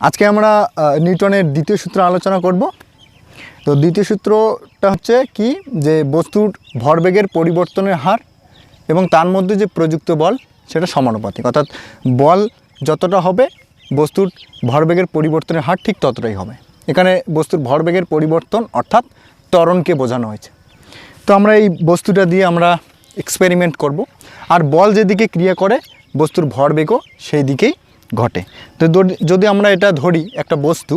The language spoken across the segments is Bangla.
আজকে আমরা নিউটনের দ্বিতীয় সূত্র আলোচনা করব। তো দ্বিতীয় সূত্রটা হচ্ছে কি? যে বস্তুর ভরবেগের পরিবর্তনের হার এবং তার মধ্যে যে প্রযুক্ত বল, সেটা সমানুপাতিক। অর্থাৎ বল যতটা হবে, বস্তুর ভরবেগের পরিবর্তনের হার ঠিক ততটাই হবে। এখানে বস্তুর ভরবেগের পরিবর্তন অর্থাৎ ত্বরণকে বোঝানো হয়েছে। তো আমরা এই বস্তুটা দিয়ে আমরা এক্সপেরিমেন্ট করব। আর বল যেদিকে ক্রিয়া করে, বস্তুর ভরবেগও সেই দিকেই ঘটে। তো যদি আমরা এটা ধরি একটা বস্তু,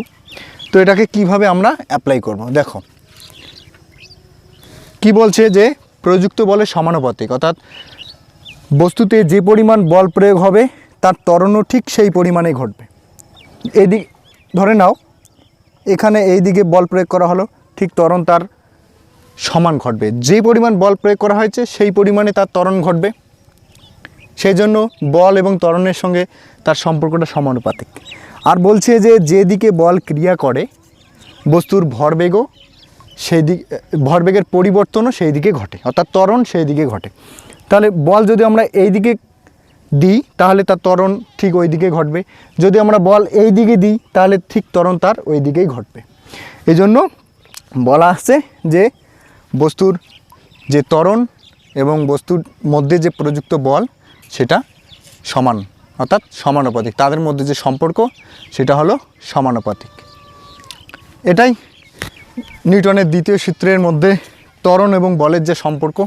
তো এটাকে কীভাবে আমরা অ্যাপ্লাই করব? দেখো। কি বলছে যে প্রযুক্ত বলের সমানুপাতিক, অর্থাৎ বস্তুতে যে পরিমাণ বল প্রয়োগ হবে, তার তরণও ঠিক সেই পরিমাণে ঘটবে। এদিক, ধরে নাও, এখানে এই দিকে বল প্রয়োগ করা হলো, ঠিক তরণ তার সমান ঘটবে। যে পরিমাণ বল প্রয়োগ করা হয়েছে, সেই পরিমাণে তার তরণ ঘটবে। সেই জন্য বল এবং ত্বরণের সঙ্গে তার সম্পর্কটা সমানুপাতিক। আর বলছে যে যেদিকে বল ক্রিয়া করে, বস্তুর ভরবেগও সেই দিক ভরবেগের পরিবর্তনও সেই দিকে ঘটে, অর্থাৎ ত্বরণ সেই দিকে ঘটে। তাহলে বল যদি আমরা এই দিকে দিই, তাহলে তার ত্বরণ ঠিক ওই দিকে ঘটবে। যদি আমরা বল এই দিকে দিই, তাহলে ঠিক ত্বরণ তার ওই দিকেই ঘটবে। এই জন্য বলা আসছে যে বস্তুর যে ত্বরণ এবং বস্তুর মধ্যে যে প্রযুক্ত বল সেটা সমান, অর্থাৎ সমানুপাতিক। তাদের মধ্যে যে সম্পর্ক, সেটা হলো সমানুপাতিক। এটাই নিউটনের দ্বিতীয় সূত্রের মধ্যে ত্বরণ এবং বলের যে সম্পর্ক